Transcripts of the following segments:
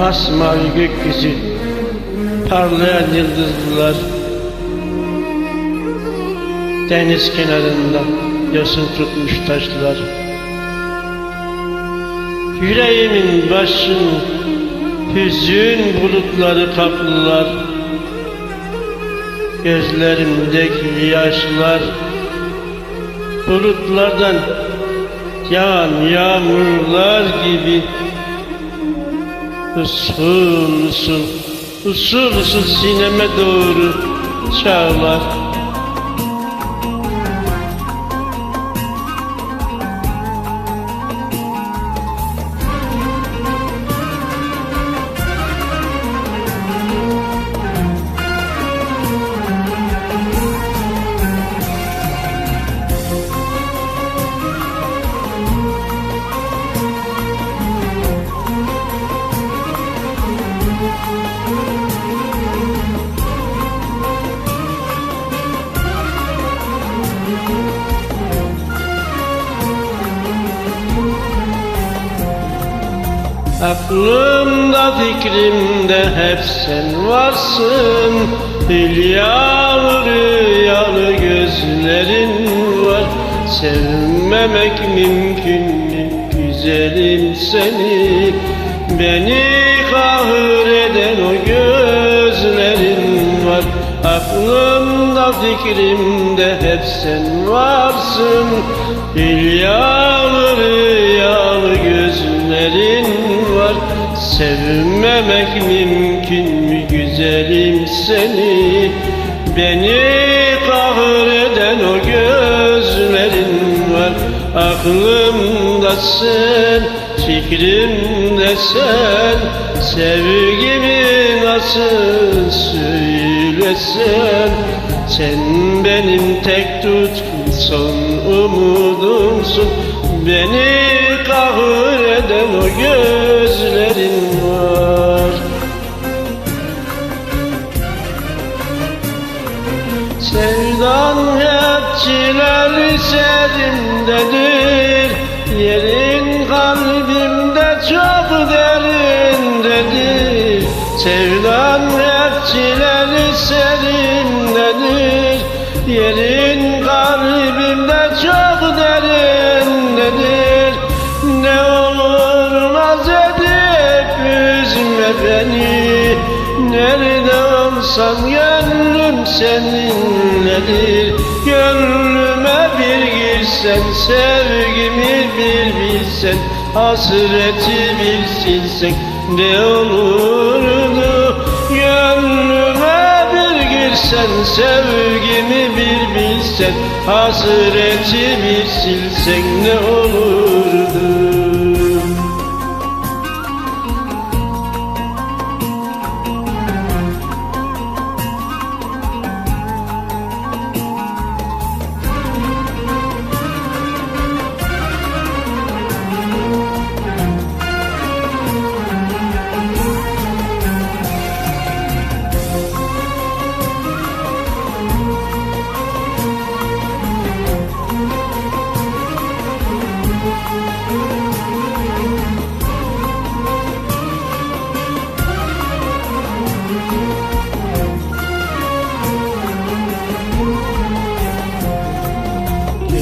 Masmavi gökyüzü Parlayan yıldızlar. Deniz kenarında yosun tutmuş taşlar. Yüreğimin başını hüzün bulutları kaplılar. Gözlerimdeki yaşlar bulutlardan yağan yağmurlar gibi usul usul usul usul sineme doğru çağlar Aklımda fikrimde hep sen varsın. Hülyalı rüyalı gözlerin var. Sevmemek mümkün mü güzelim seni? Beni kahreden o gözlerin var. Aklımda fikrimde hep sen varsın. Hülyalı rüyalı gözlerin Sevmemek mümkün mü güzelim seni? Beni kahreden o gözlerin var. Aklımda sen, fikrimde sen. Sevgimi nasıl söylesen? Sen benim tek tutkum son umudumsun. Beni kahreden o gözlerin var. Sevdan hep çileli serindedir Yerin kalbimde çok derindedir. Sevdan hep çileli serindedir Yerin kalbimde çok derindedir olsam gönlüm seninledir Gönlüme bir girsen sevgimi bir bilsen Hasreti bir silsen ne olurdu Gönlüme bir girsen sevgimi bir bilsen Hasreti bir silsen ne olurdu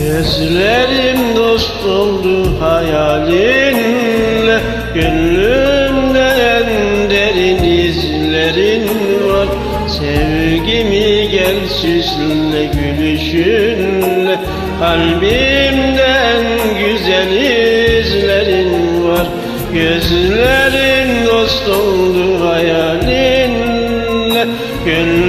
Gözlerim dost oldu hayalinle Gönlümde en derin izlerin var. Sevgimi gel süsle gülüşünle Kalbimde en güzel izlerin var. Gözlerim dost oldu hayalinle Gönlümde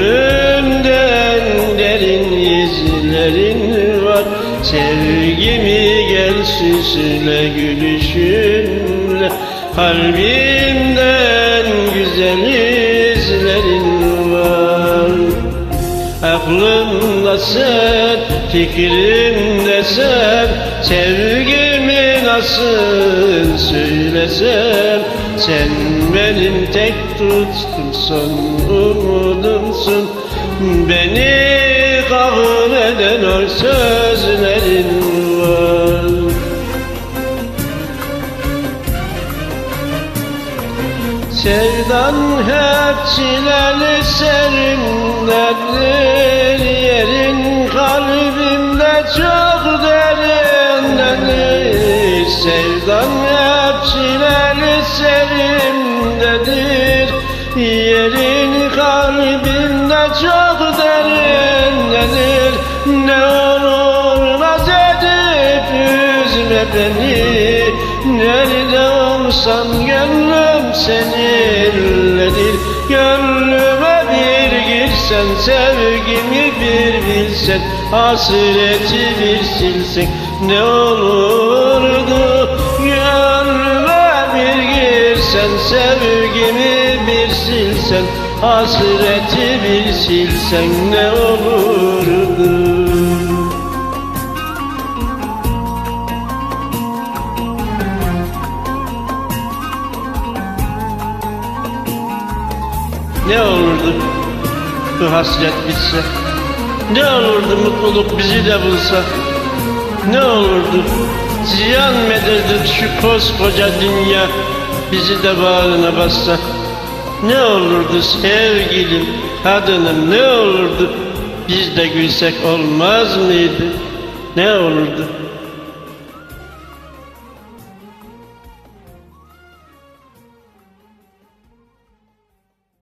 gel süsle gülüşünle Kalbimden güzel izlerin var. Aklımda sen, fikrimde sen. Sevgimi nasıl söylesem Sen benim tek tutkum son umudumsun. Beni kahreden o sözlerin Sevdan hep çileli serindendir Yerin kalbimde çok derindendir Sevdan hep çileli serindedir Yerin kalbimde çok derindendir Ne olur naz edip üzme beni Nerede olsam gönlüm seninledir. Gönlüme bir girsen sevgimi bir bilsen Hasreti bir silsen ne olurdu? Gönlüme bir girsen sevgimi bir silsen Hasreti bir silsen ne olurdu Ne olurdu bu hasret bitse? Ne olurdu mutluluk bizi de bulsa? Ne olurdu ziyan medirdi şu koskoca dünya Bizi de bağrına bassa? Ne olurdu sevgilim kadınım ne olurdu? Biz de gülsek olmaz mıydı? Ne olurdu